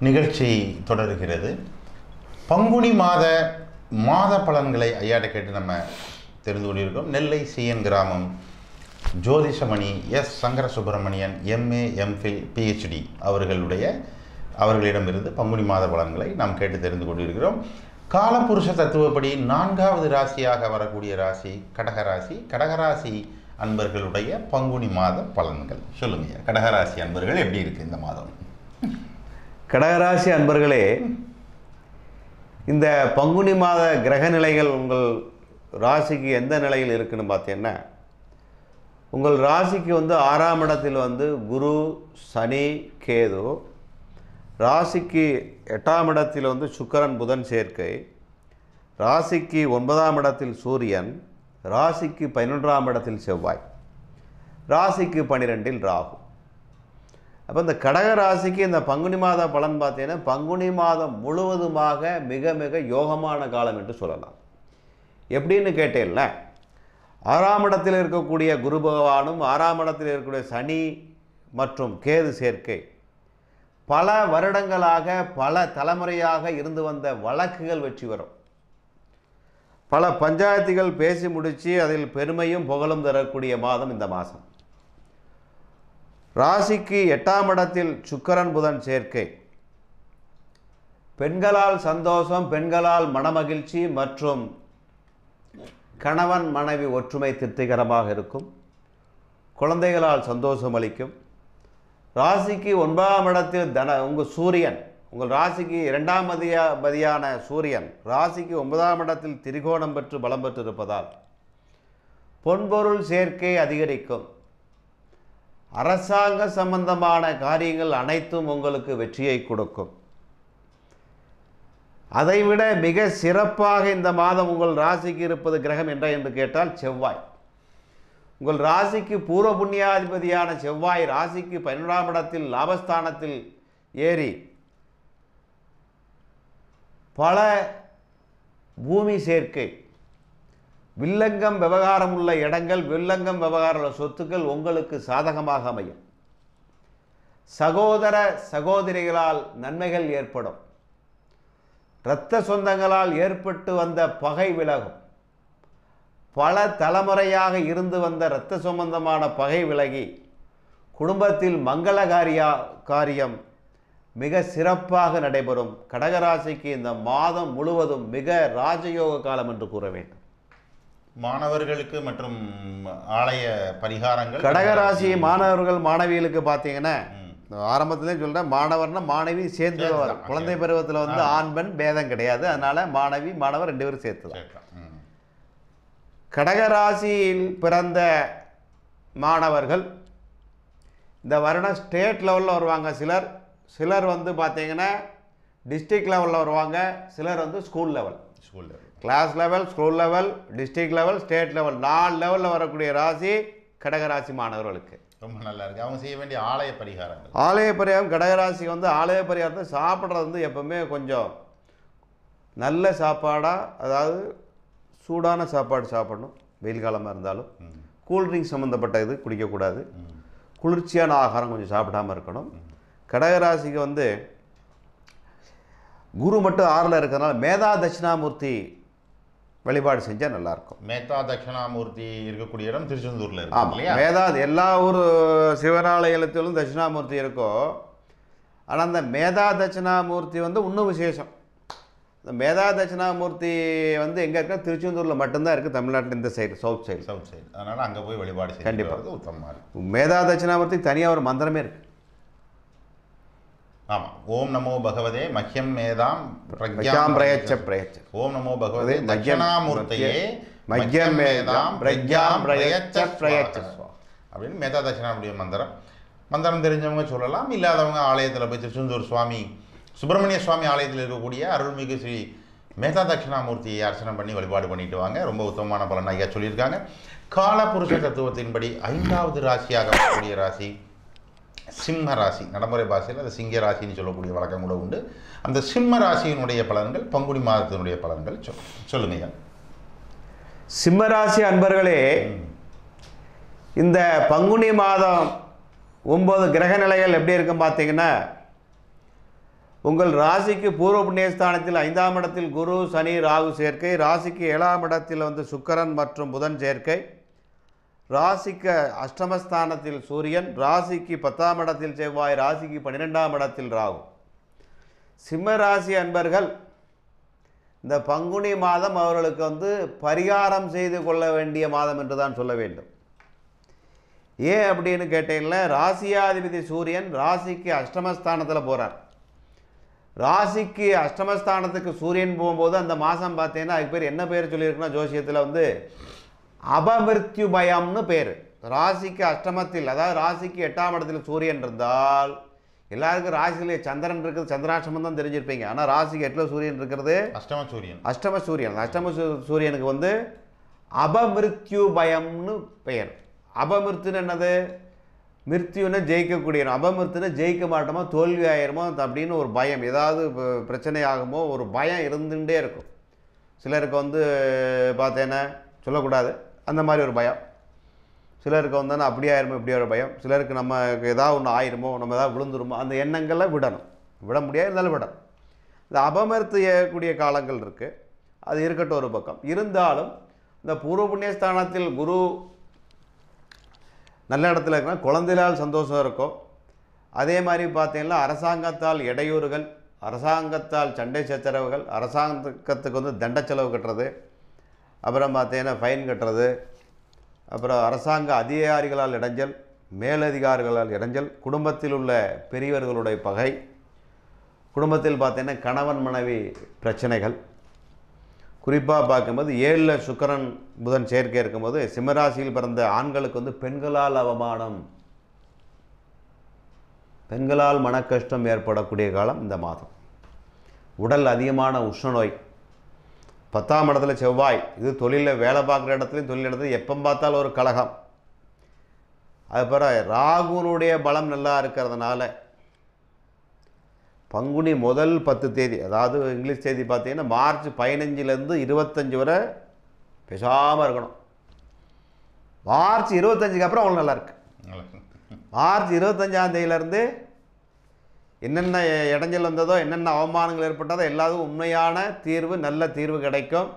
நிகழ்ச்சி தொடர்கிறது. பங்குனி மாத மாத பலன்களை ஐயாட்ட கேட்டு நம்ம தெரிந்து கொண்டிருக்கோம். நெல்லை சிஎன் கிராமம் ஜோதிஷமணி S. Sankara Subramanian MA MPhil PhD அவர்களுடைய அவர்களிடமிருந்து பங்குனி மாத பலன்களை நாம் கேட்டு தெரிந்து கொண்டிருக்கிறோம். காலபுருஷ தத்துவப்படி நான்காவது ராசியாக வரக்கூடிய ராசி கடகராசி கடகராசி அன்பர்களுடைய பங்குனி மாத பலன்கள். சொல்லுங்க கடகராசி அன்பர்கள் எப்படி இருக்கு இந்த மாதம்? கடகராசி அன்பர்களே இந்த பங்குனி மாத கிரக நிலைகள் உங்கள் ராசிக்கு எந்த நிலையில் இருக்குன்னு பார்த்தீங்கன்னா உங்கள் ராசிக்கு வந்து ஆறாம் இடத்தில் வந்து குரு சனி கேது ராசிக்கு எட்டாம் இடத்தில் வந்து சுக்கரன் புதன் சேர்க்கை ராசிக்கு ஒன்பதாம் இடத்தில் சூரியன் ராசிக்கு பதினொன்றாம் இடத்தில் செவ்வாய் ராசிக்கு பன்னிரெண்டில் ராகு. அப்போ இந்த கடக ராசிக்கு இந்த பங்குனி மாத பலன் பார்த்தீங்கன்னா பங்குனி மாதம் முழுவதுமாக மிக மிக யோகமான காலம் என்று சொல்லலாம். எப்படின்னு கேட்டேன்ல? ஆறாம் இடத்தில் இருக்கக்கூடிய குரு பகவானும் ஆறாம் இடத்தில் இருக்கக்கூடிய சனி மற்றும் கேது சேர்க்கை. பல வருடங்களாக பல தலைமுறையாக இருந்து வந்த வழக்குகள் வெற்றி வரும் பல பஞ்சாயத்துகள் பேசி முடித்து அதில் பெருமையும் புகழும் தரக்கூடிய மாதம் இந்த மாதம். ராசிக்கு எட்டாம் இடத்தில் சுக்கரன் புதன் சேர்க்கை. பெண்களால் சந்தோஷம் பெண்களால் மனமகிழ்ச்சி மற்றும் கணவன் மனைவி ஒற்றுமை திருப்திகரமாக இருக்கும். குழந்தைகளால் சந்தோஷம் அளிக்கும். ராசிக்கு ஒன்பதாம் இடத்தில் தன உங்கள் சூரியன் உங்கள் ராசிக்கு இரண்டாம் மதியா பதியான சூரியன் ராசிக்கு ஒன்பதாம் இடத்தில் திரிகோணம் பெற்று பலம் பெற்று இருப்பதால் பொன்பொருள் சேர்க்கை அதிகரிக்கும். அரசாங்க சம்பந்தமான காரியங்கள் அனைத்தும் உங்களுக்கு வெற்றியை கொடுக்கும். அதைவிட மிக சிறப்பாக இந்த மாதம் உங்கள் ராசிக்கு இருப்பது கிரகம் என்ன என்று கேட்டால் செவ்வாய். உங்கள் ராசிக்கு பூர்வ புண்ணியாதிபதியான செவ்வாய் ராசிக்கு பன்னெண்டாம் இடத்தில் லாபஸ்தானத்தில் ஏறி பல பூமி சேர்க்கை வில்லங்கம் விவகாரம் உள்ள இடங்கள் வில்லங்கம் விவகாரம் உள்ள சொத்துக்கள் உங்களுக்கு சாதகமாக அமையும். சகோதர சகோதரிகளால் நன்மைகள் ஏற்படும். இரத்த சொந்தங்களால் ஏற்பட்டு வந்த பகை விலகும். பல தலைமுறையாக இருந்து வந்த இரத்த சம்பந்தமான பகை விலகி குடும்பத்தில் மங்கள காரியா காரியம் மிக சிறப்பாக நடைபெறும். கடகராசிக்கு இந்த மாதம் முழுவதும் மிக ராஜயோக காலம் என்று கூற வேண்டும். மாணவர்களுக்கு மற்றும் ஆலய பரிகாரங்கள். கடகராசி மாணவர்கள் மாணவிகளுக்கு பார்த்தீங்கன்னா ஆரம்பத்திலே சொல்கிறேன் மாணவர்னா மாணவி சேர்ந்து. குழந்தை பருவத்தில் வந்து ஆண் பெண் பேதம் கிடையாது. அதனால மாணவி மாணவர் ரெண்டு பேரும் சேர்த்து தான் சேர்க்கலாம். ம். கடகராசியில் பிறந்த மாணவர்கள் இந்த வருடம் ஸ்டேட் லெவலில் வருவாங்க சிலர். சிலர் வந்து பார்த்தீங்கன்னா டிஸ்ட்ரிக்ட் லெவலில் வருவாங்க. சிலர் வந்து ஸ்கூல் லெவல் ஸ்கூல்ல class level school level district level state level நாலு லெவலில் வரக்கூடிய ராசி கடகராசி மாணவர்களுக்கு. ரொம்ப நல்லா இருக்கு. அவங்க செய்ய வேண்டிய ஆலய பரிகாரங்கள். ஆலய பரிகாரம் கடகராசி வந்து ஆலய பரிகாரத்தை சாப்பிட்றது வந்து எப்பவுமே கொஞ்சம் நல்ல சாப்பாடாக அதாவது சூடான சாப்பாடு சாப்பிடணும். வெயில் காலமாக இருந்தாலும். கூல்ட்ரிங்க் சம்மந்தப்பட்ட இது குடிக்கக்கூடாது. குளிர்ச்சியான ஆகாரம் கொஞ்சம் சாப்பிடாம இருக்கணும். கடகராசிக்கு வந்து குரு மட்டும் ஆறில் இருக்கிறதுனால மேதா தட்சிணாமூர்த்தி வழிபாடு செஞ்சால் நல்லாயிருக்கும். மேத்தா தட்சிணாமூர்த்தி இருக்கக்கூடிய இடம் திருச்செந்தூர்ல இருக்கு ஆமாம் மேதா எல்லா ஊர் சிவனாலயத்திலும் தட்சிணாமூர்த்தி இருக்கும். ஆனால் அந்த மேதா தட்சிணாமூர்த்தி வந்து இன்னும் விசேஷம். இந்த மேதா தட்சிணாமூர்த்தி வந்து எங்கே இருக்கா? திருச்செந்தூரில் மட்டும்தான் இருக்குது தமிழ்நாட்டில் இந்த side south side south side அதனால அங்க போய் வழிபாடு செய்து கண்டிப்பா. வர்றது உத்தமமா இருக்கு. மேதா தட்சிணாமூர்த்தி தனியாக ஒரு மந்திரமே இருக்குது ஆமா. ஓம் நமோ பகவதே மஹ்யம் மேதாம் பிரஜாம் பிரயச்ச பிரயச்ச ஓம் நமோ பகவதே தட்சிணாமூர்த்தையே மஹ்யம் மேதாம் பிரஜாம் பிரயச்ச பிரயச்ச. அப்படின்னு மேதா தட்சிணாமுடைய மந்திரம். மந்திரம் தெரிஞ்சவங்க சொல்லலாம். இல்லாதவங்க ஆலயத்தில் போய் திருச்செந்தூர் சுவாமி சுப்பிரமணிய சுவாமி ஆலயத்தில் இருக்கக்கூடிய அருள்மிகு ஸ்ரீ மேதா தட்சிணாமூர்த்தியை அர்ச்சனை பண்ணி வழிபாடு பண்ணிட்டு வாங்க. ரொம்ப உத்தமமான பலன் ஐயா சொல்லியிருக்காங்க. காலபுருஷ தத்துவத்தின்படி ஐந்தாவது ராசியாக வரக்கூடிய ராசி சிம்ம ராசி நடைமுறை பாஷையில் அது சிங்க ராசின்னு சொல்லக்கூடிய வழக்கம் கூட உண்டு. அந்த சிம்ம ராசியினுடைய பலன்கள் பங்குனி மாதத்தினுடைய பலன்கள் சொல் சொல்லுங்க சிம்ம ராசி அன்பர்களே இந்த பங்குனி மாதம் ஒம்பது கிரக நிலைகள் எப்படி இருக்கும் பார்த்தீங்கன்னா உங்கள் ராசிக்கு பூர்வ புண்ணியஸ்தானத்தில் ஐந்தாம் இடத்தில் குரு சனி ராகு சேர்க்கை ராசிக்கு ஏழாம் இடத்தில் வந்து சுக்கரன் மற்றும் புதன் சேர்க்கை ராசிக்கு அஷ்டமஸ்தானத்தில் சூரியன் ராசிக்கு பத்தாம் இடத்தில் செவ்வாய் ராசிக்கு பன்னிரெண்டாம் இடத்தில் ராகு. சிம்ம ராசி அன்பர்கள் இந்த பங்குனி மாதம் அவர்களுக்கு வந்து பரிகாரம் செய்து கொள்ள வேண்டிய மாதம் என்று தான் சொல்ல வேண்டும். ஏன் அப்படின்னு கேட்டீங்கன்னா ராசியாதிபதி சூரியன் ராசிக்கு அஷ்டமஸ்தானத்தில் போகிறார் ராசிக்கு அஷ்டமஸ்தானத்துக்கு சூரியன் போகும்போது அந்த மாதம் பார்த்தீங்கன்னா அதுக்கு பேர் என்ன பேர் சொல்லியிருக்குன்னா ஜோசியத்தில் வந்து அபமிருத்யு பயம்னு பேர். ராசிக்கு அஷ்டமத்தில் அதாவது ராசிக்கு எட்டாம் இடத்துல சூரியன் இருந்தால் எல்லாருக்கும் ராசியிலே சந்திரன் இருக்குது சந்திராஷ்டமம் தான் தெரிஞ்சிருப்பீங்க. ஆனால் ராசிக்கு எட்டில் சூரியன் இருக்கிறது அஷ்டம சூரியன். அஷ்டம சூரியன். அஷ்டம சூரியனுக்கு வந்து அபமிருத்யு பயம்னு பெயர். அபமிருத்துன்னு என்னது? மிருத்யுன்னு ஜெயிக்கக்கூடிய அபமிருத்துன்னு ஜெயிக்க மாட்டோமோ தோல்வி ஆயிருமோ அப்படின்னு ஒரு பயம். ஏதாவது பிரச்சனை ஆகுமோ ஒரு பயம் இருந்துகிட்டே இருக்கும். சிலருக்கு வந்து பார்த்தேன்னா சொல்லக்கூடாது. அந்த மாதிரி ஒரு பயம். சிலருக்கு வந்து அப்படி ஆயிருமோ இப்படி ஒரு பயம். சிலருக்கு நம்ம ஏதாவது ஒன்று ஆயிருமோ நம்ம ஏதாவது விழுந்துருமோ அந்த எண்ணங்களை விடணும். விட முடியாது இருந்தாலும் விடணும். இந்த அபமர்த்து ஏறக்கூடிய காலங்கள் இருக்குது அது இருக்கட்டும் ஒரு பக்கம். இருந்தாலும் இந்த பூர்வ புண்ணியஸ்தானத்தில் குரு நல்ல இடத்துல இருக்குன்னா குழந்தைகளால் சந்தோஷம் இருக்கும். அதே மாதிரி பார்த்தீங்கன்னா அரசாங்கத்தால் இடையூறுகள் அரசாங்கத்தால் சண்டை சச்சரவுகள் அரசாங்கத்துக்கு வந்து தண்ட செலவு கட்டுறது அப்புறம் பார்த்தீங்கன்னா ஃபைன் கட்டுறது. அப்புறம் அரசாங்க அதிகாரிகளால் இடைஞ்சல் மேலதிகாரிகளால் இடைஞ்சல் குடும்பத்தில் உள்ள பெரியவர்களுடைய பகை குடும்பத்தில் பார்த்தீங்கன்னா கணவன் மனைவி பிரச்சனைகள். குறிப்பாக பார்க்கும்போது ஏழில் சுக்கரன் புதன் சேர்க்கை இருக்கும்போது சிம்மராசியில் பிறந்த ஆண்களுக்கு வந்து பெண்களால் அவமானம் பெண்களால் மனக்கஷ்டம் ஏற்படக்கூடிய காலம் இந்த மாதம். உடல் அதிகமான உஷ்ணநோய் பத்தாம் இடத்துல செவ்வாய். இது தொழிலில் வேலை பார்க்குற இடத்துலையும் தொழில் இடத்துல எப்போ பார்த்தாலும் ஒரு கலகம் அதுக்கப்புறம் ராகுனுடைய பலம் நல்லா இருக்கிறதுனால பங்குனி முதல் பத்து தேதி அதாவது இங்கிலீஷ் தேதி பார்த்தீங்கன்னா மார்ச் பதினஞ்சுலேருந்து இருபத்தஞ்சி வரை பேசாமல் இருக்கணும். மார்ச் இருபத்தஞ்சுக்கு அப்புறம் அவ்வளோ நல்லா இருக்கு. மார்ச் இருபத்தஞ்சாம் தேதியிலேருந்து என்னென்ன இடைஞ்சல் வந்ததோ என்னென்ன அவமானங்கள் ஏற்பட்டதோ எல்லாத்துக்கும் உண்மையான தீர்வு நல்ல தீர்வு கிடைக்கும்.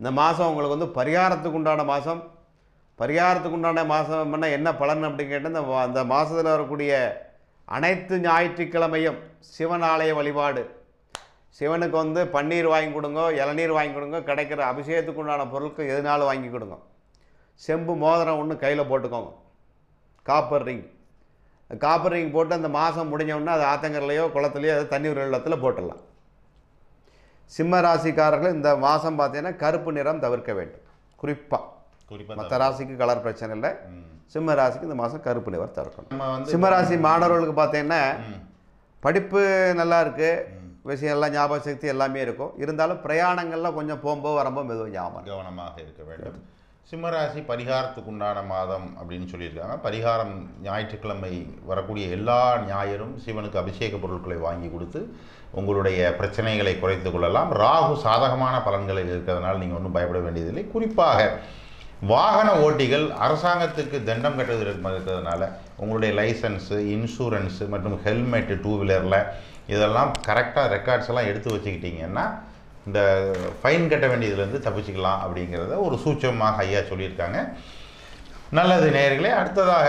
இந்த மாதம் உங்களுக்கு வந்து பரிகாரத்துக்கு உண்டான மாதம் பரிகாரத்துக்கு உண்டான மாதம் என்ன என்ன பலன் அப்படின்னு கேட்டால் இந்த அந்த மாதத்தில் வரக்கூடிய அனைத்து ஞாயிற்றுக்கிழமையும் சிவன் ஆலய வழிபாடு. சிவனுக்கு வந்து பன்னீர் வாங்கி கொடுங்க இளநீர் வாங்கி கொடுங்க கிடைக்கிற அபிஷேகத்துக்கு உண்டான பொருட்கள் எதுனாலும் வாங்கி கொடுங்க. செம்பு மோதிரம் ஒன்று கையில் போட்டுக்கோங்க. Copper ring. காப்பர் ரிங் போட்டு அந்த மாதம் முடிஞ்ச உடனே அது ஆத்தங்கரையிலையோ குளத்துலையோ அது தண்ணீர் வெள்ளத்தில் போட்டுடலாம். சிம்ம ராசிக்காரர்கள் இந்த மாதம் பார்த்தீங்கன்னா கருப்பு நிறம் தவிர்க்க வேண்டும். குறிப்பாக குறிப்பா மற்ற ராசிக்கு கலர் பிரச்சனை இல்லை. சிம்ம ராசிக்கு இந்த மாதம் கருப்பு நிறம் தவிர்க்கணும். நம்ம வந்து சிம்ம ராசி மாணவர்களுக்கு பார்த்தீங்கன்னா. படிப்பு நல்லா இருக்குது விஷயம் எல்லாம் ஞாபக சக்தி எல்லாமே இருக்கும். இருந்தாலும் பிரயாணங்கள்லாம் கொஞ்சம் போகும்போது வரும்போது மெதுவாக ஞாபகம். கவனமாக இருக்க வேண்டும். சிம்மராசி பரிகாரத்துக்கு உண்டான மாதம் அப்படின்னு சொல்லியிருக்காங்க. பரிகாரம் ஞாயிற்றுக்கிழமை வரக்கூடிய எல்லா ஞாயிறும் சிவனுக்கு அபிஷேக பொருட்களை வாங்கி கொடுத்து உங்களுடைய பிரச்சனைகளை குறைத்து கொள்ளலாம். ராகு சாதகமான பலன்களை இருக்கிறதுனால நீங்கள் ஒன்றும் பயப்பட வேண்டியதில்லை. குறிப்பாக வாகன ஓட்டிகள் அரசாங்கத்துக்கு தண்டம் கட்டுவது இருக்கிறதுனால உங்களுடைய லைசன்ஸு இன்சூரன்ஸு மற்றும் ஹெல்மெட்டு டூ வீலரில் இதெல்லாம் கரெக்டாக ரெக்கார்ட்ஸ் எல்லாம் எடுத்து வச்சுக்கிட்டிங்கன்னா இந்த ஃபைன் கட்ட வேண்டியதுலேருந்து தப்பிச்சுக்கலாம் அப்படிங்கிறத ஒரு சூட்சமாக ஐயா சொல்லியிருக்காங்க. நல்லது நேயர்களே அடுத்ததாக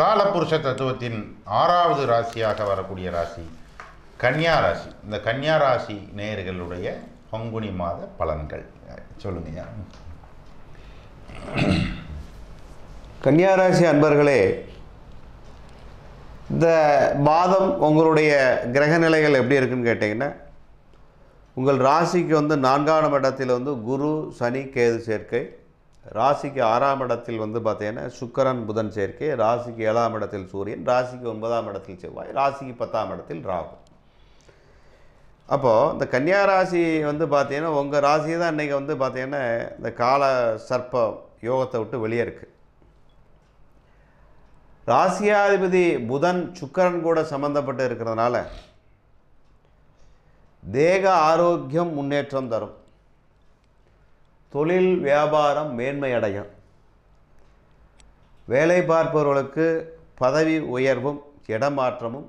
காலபுருஷ தத்துவத்தின் ஆறாவது ராசியாக வரக்கூடிய ராசி கன்னியா ராசி. இந்த கன்னியா ராசி நேயர்களுடைய பங்குனி மாத பலன்கள். சொல்லுங்கய்யா கன்னியாராசி அன்பர்களே இந்த மாதம் உங்களுடைய கிரக நிலைகள் எப்படி இருக்குன்னு கேட்டிங்கன்னா உங்கள் ராசிக்கு வந்து நான்காம் இடத்தில் வந்து குரு சனி கேது சேர்க்கை. ராசிக்கு ஆறாம் இடத்தில் வந்து பார்த்தீங்கன்னா சுக்கரன் புதன் சேர்க்கை. ராசிக்கு ஏழாம் இடத்தில் சூரியன் ராசிக்கு ஒன்பதாம் இடத்தில் செவ்வாய் ராசிக்கு பத்தாம் இடத்தில் ராகு. அப்போது இந்த கன்னியா ராசி வந்து பார்த்தீங்கன்னா உங்கள் ராசி தான் இன்றைக்கி வந்து பார்த்தீங்கன்னா இந்த கால சர்ப்ப யோகத்தை விட்டு வெளியே இருக்குது ராசியாதிபதி புதன் சுக்கரன் கூட சம்மந்தப்பட்டு இருக்கிறதுனால தேக ஆரோக்கியம் முன்னேற்றம் தரும். தொழில் வியாபாரம் மேன்மை அடையும். வேலை பார்ப்பவர்களுக்கு பதவி உயர்வும் இடமாற்றமும்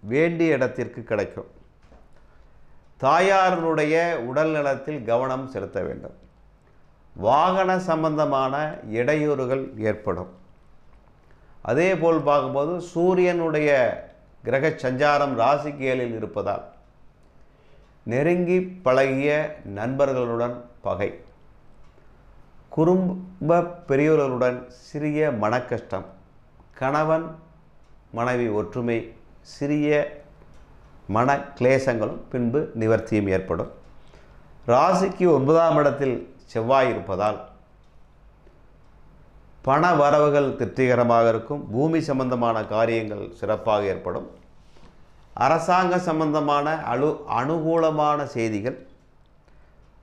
வேண்டிய இடத்திற்கு கிடைக்கும். தாயாரினுடைய உடல் நலத்தில் கவனம் செலுத்த வேண்டும். வாகன சம்பந்தமான இடையூறுகள் ஏற்படும். அதே போல் பார்க்கும்போது சூரியனுடைய கிரக சஞ்சாரம் ராசிக்கு ஏழில் இருப்பதால் நெருங்கி பழகிய நண்பர்களுடன் பகை. குடும்ப பெரியோர்களுடன் சிறிய மனக்கஷ்டம். கணவன் மனைவி ஒற்றுமை சிறிய மன கிளேசங்களும் பின்பு நிவர்த்தியும் ஏற்படும். ராசிக்கு ஒன்பதாம் இடத்தில் செவ்வாய் இருப்பதால் பண வரவுகள் திருப்திகரமாக இருக்கும். பூமி சம்பந்தமான காரியங்கள் சிறப்பாக ஏற்படும். அரசாங்க சம்பந்தமான அலு அனுகூலமான செய்திகள்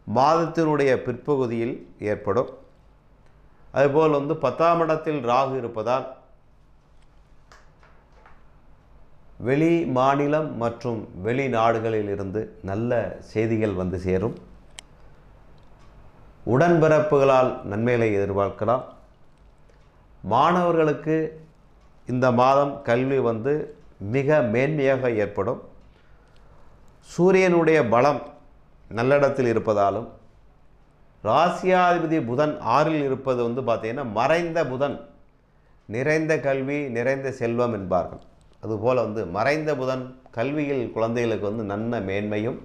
மாதத்தினுடைய பிற்பகுதியில் ஏற்படும். அதுபோல் வந்து பத்தாம் இடத்தில் ராகு இருப்பதால் வெளி மாநிலம் மற்றும் வெளிநாடுகளில் இருந்து நல்ல செய்திகள் வந்து சேரும். உடன்பிறப்புகளால் நன்மைகளை எதிர்பார்க்கலாம். மாணவர்களுக்கு இந்த மாதம் கல்வி வந்து மிக மேன்மையாக ஏற்படும். சூரியனுடைய பலம் நல்லிடத்தில் இருப்பதாலும் ராசியாதிபதி புதன் ஆறில் இருப்பது வந்து பார்த்திங்கன்னா மறைந்த புதன் நிறைந்த கல்வி நிறைந்த செல்வம் என்பார்கள். அதுபோல் வந்து மறைந்த புதன் கல்வியில் குழந்தைகளுக்கு வந்து நல்ல மேன்மையும்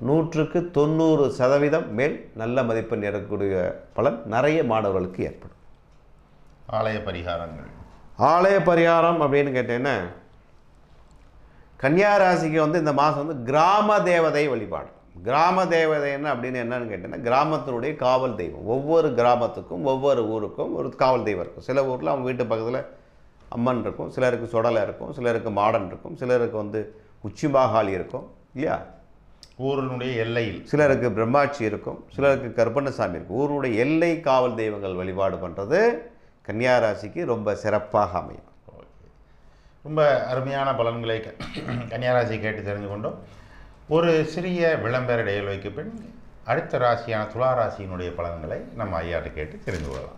நூற்றுக்கு தொண்ணூறு சதவீதம் மேல் நல்ல மதிப்பெண் இருக்கக்கூடிய பலன் நிறைய மாணவர்களுக்கு ஏற்படும். ஆலய பரிகாரங்கள். ஆலய பரிகாரம் அப்படின்னு கேட்டீங்கன்னா கன்னியா ராசிக்கு வந்து இந்த மாதம் வந்து கிராம தேவதை வழிபாடு. கிராம தேவதைன்னு அப்படின்னு என்னன்னு கேட்டீங்கன்னா கிராமத்தினுடைய காவல் தெய்வம். ஒவ்வொரு கிராமத்துக்கும் ஒவ்வொரு ஊருக்கும் ஒரு காவல் தெய்வம் இருக்கும். சில ஊரில் அவங்க வீட்டு பக்கத்தில் அம்மன் இருக்கும் சிலருக்கு சுடலை இருக்கும் சிலருக்கு மாடன் இருக்கும் சிலருக்கு வந்து உச்சி மாகாளி இருக்கும் இல்லையா? ஊரினுடைய எல்லையில். சிலருக்கு பிரம்மாட்சி இருக்கும் சிலருக்கு கருப்பண்ணசாமி இருக்கும். ஊருடைய எல்லை காவல் தெய்வங்கள் வழிபாடு பண்ணுறது கன்னியா ராசிக்கு ரொம்ப சிறப்பாக அமையும். ரொம்ப அருமையான பலன்களை கன்னியா ராசி கேட்டு தெரிந்து கொண்டோம். ஒரு சிறிய விளம்பர இடைவெளிக்கு பின் அடுத்த ராசியான துளா ராசியினுடைய பலன்களை நம்ம ஐயாட்ட கேட்டு தெரிந்து கொள்ளலாம்.